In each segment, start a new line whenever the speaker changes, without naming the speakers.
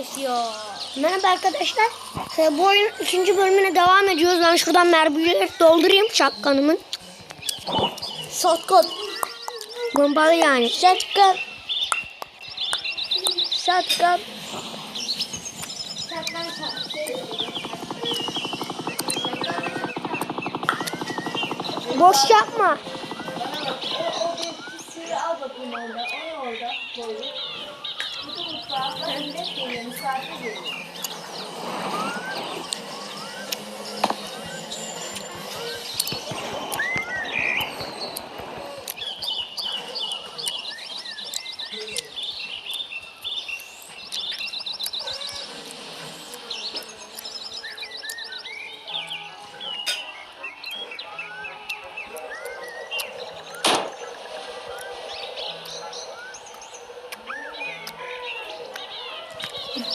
Başlıyor.
Merhaba arkadaşlar. Ee, Bu oyun ikinci bölümüne devam ediyoruz. Ben şuradan mermileri doldurayım şapkanımın.
Shotgun.
Bombalı yani.
Shotgun. Shotgun.
Boş yapma.
Al bakayım orada. Onu orada koydum. Bu da mutfağa. Ben de geliyorum. Misafir geliyor.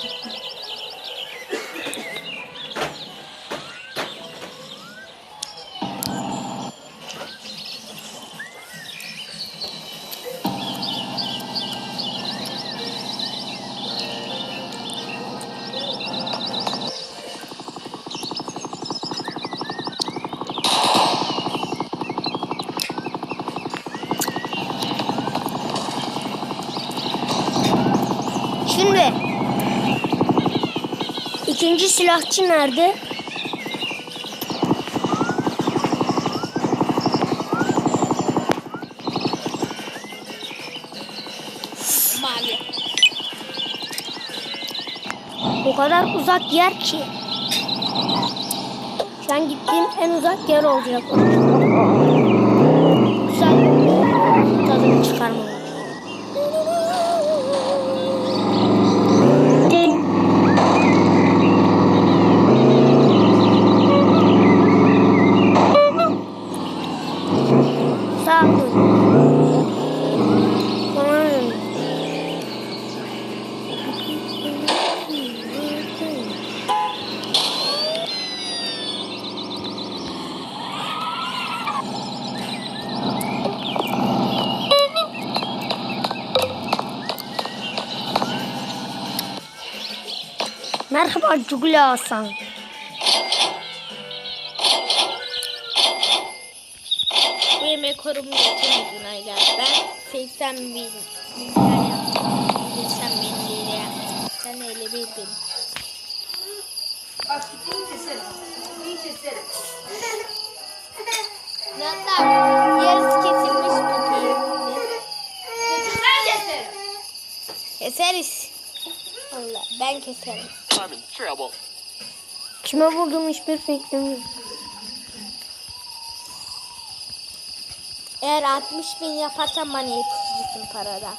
Thank you. İkinci silahçı nerede?
Mavi.
O kadar uzak yer ki. Sen gittiğin en uzak yer olacak. Güzel tadını çıkarmalı. Merhaba Cugula Hasan.
Bu yemek korumu getirmedin Ayla. Ben 80 bin milyar yaptım. 80 bin liraya. Sen 50 bildin.
Bak ipini keserim. İpini keserim.
Zaten yarısı kesilmiş peki.
Sen keserim.
Keseriz. Allah ben keserim.
I'm in trouble.
Kime vurdum hiçbir fikrim yok.
Eğer 60 bin yaparsam bana yetişirsin parada.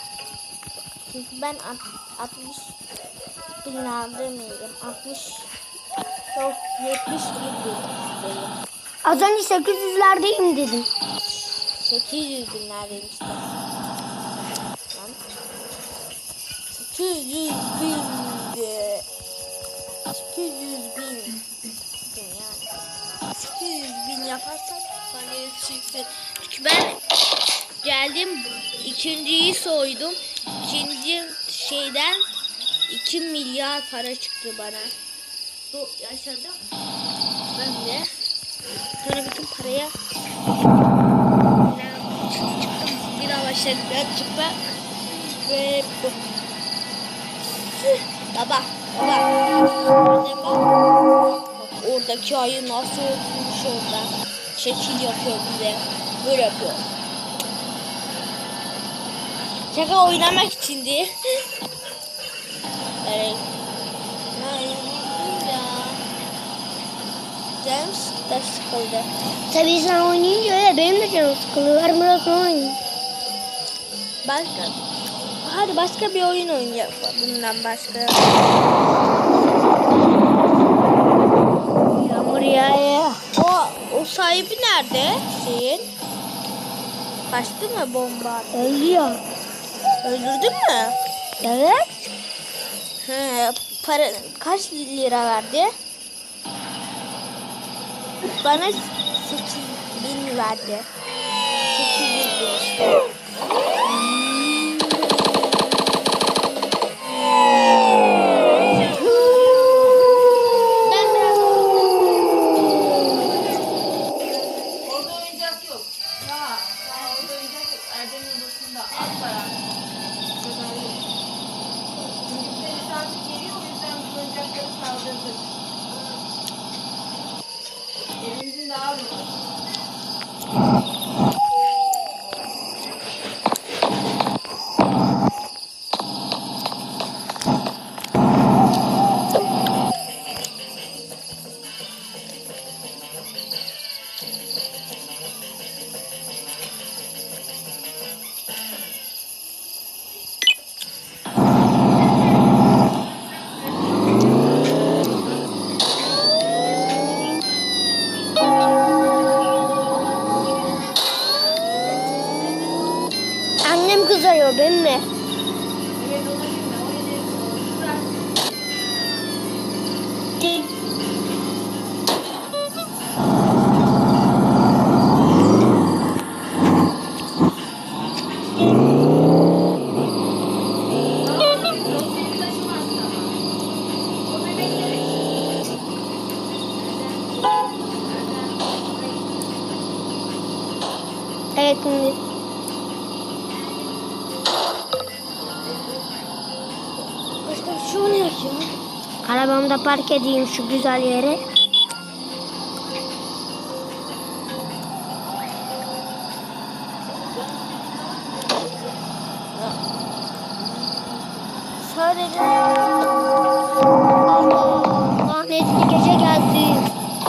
Çünkü ben alt- 60 bin aldırmıyorum. 60 yok 70 bin değil.
Az önce 800'lerdeyim dedim.
800 binlerdeyim işte. Lan. 800 bin de. 800 bin. yani. 800 bin yaparsan bana yetişirsin. Çünkü ben geldim ikinciyi soydum. İkinci şeyden 2 milyar para çıktı bana. Bu yaşadım. Ben de. Sonra bütün paraya çıktım. Bir başladık çıkmak. Ve bu. Baba, bak. Bak oradaki ayı nasıl oturmuş orada. Şekil yapıyor bize. Böyle yapıyor. Şaka oynamak içindi. evet. Canım da sıkıldı.
Tabii sen oynayınca öyle benim de canım sıkılıyor. Ver biraz oynayayım.
Başka. Hadi başka bir oyun oynayalım bundan başka.
Yağmur yağıyor.
O o sahibi nerede? Şeyin. Kaçtı mı bomba?
Öldü ya.
Öldürdün mü?
Evet.
He, para kaç lira verdi? Bana 8 bin verdi. 800 bin işte. Annem kızıyor benimle.
Arabamı da park edeyim şu güzel yere.
Sadece
Lanetli gece geldi.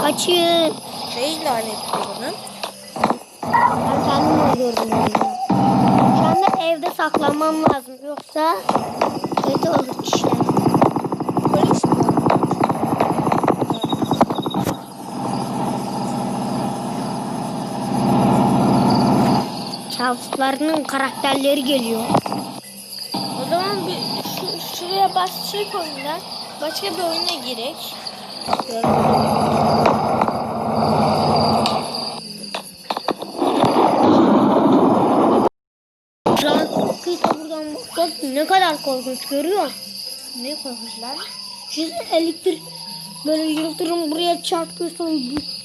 Kaçın.
neyi lanetli bunun?
Ben kendim öldürdüm. Şu anda evde saklanmam lazım. Yoksa kötü olur işler.
Polis mi?
Şahıslarının karakterleri geliyor.
O zaman bir şu, şuraya basacak oyundan başka bir oyuna girek.
Kıysa buradan bak ne kadar korkunç görüyor?
Ne koymuşlar?
Şimdi elektrik böyle yıldırım buraya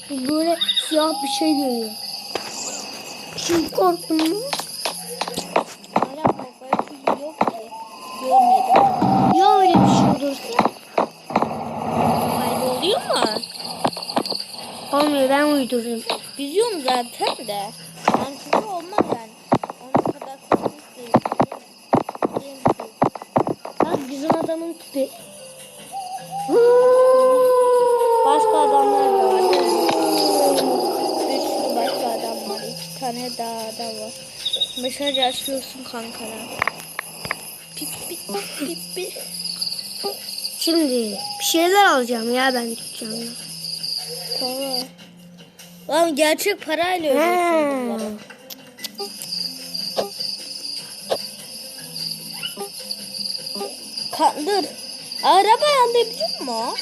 bu böyle siyah bir şey geliyor. Şimdi korktun mu?
Hala şey yok ki. Görmedim.
Ya öyle bir şey olursa?
Kayboluyor mu?
Olmuyor ben uydururum.
Biliyorum zaten de. Yani çünkü olmaz yani. Onun kadar korkunç değil.
Bak bizim adamın tipi.
Başka adamlar da var. Bir sürü başka adam var. İki tane daha adam var. Mesaj açıyorsun kankana. Pip pip pip pip.
Şimdi bir şeyler alacağım ya ben dükkanına.
Para. Lan gerçek parayla ödüyorsun bunları. Kandır. Araba alabiliyor mu?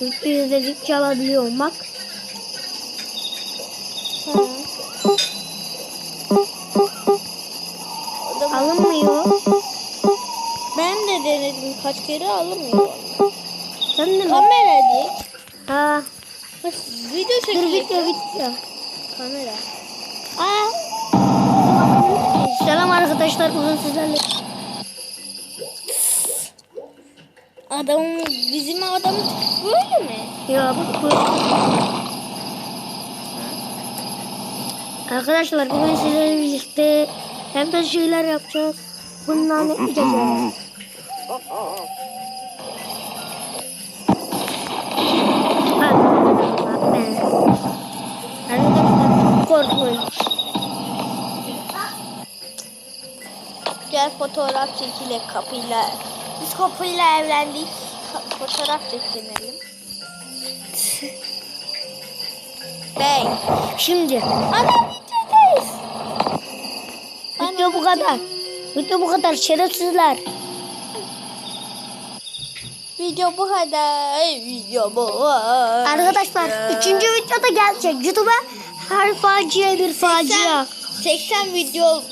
Bir dedikçe alabiliyorum bak.
Ha.
Alınmıyor.
Ben de denedim kaç kere alınmıyor.
Sen de mi?
Kamera değil.
Ha,
Video
dur
çekiyor.
video video.
Kamera.
Aa. Selam arkadaşlar bugün sizlerle.
Adamın bizim adamın böyle mi?
Ya bak bu. Arkadaşlar bugün sizlerle birlikte hem de şeyler yapacağız. Bundan ne gideceğiz? Korkunç.
Gel fotoğraf çekile kapıyla. Biz kapıyla evlendik. Fotoğraf çekinelim. Bey.
Şimdi
Ana videodayız.
Video bu kadar. Video bu kadar şerefsizler.
Video bu kadar. Video bu kadar.
Arkadaşlar üçüncü videoda gelecek. YouTube'a her facia bir facia.
80 video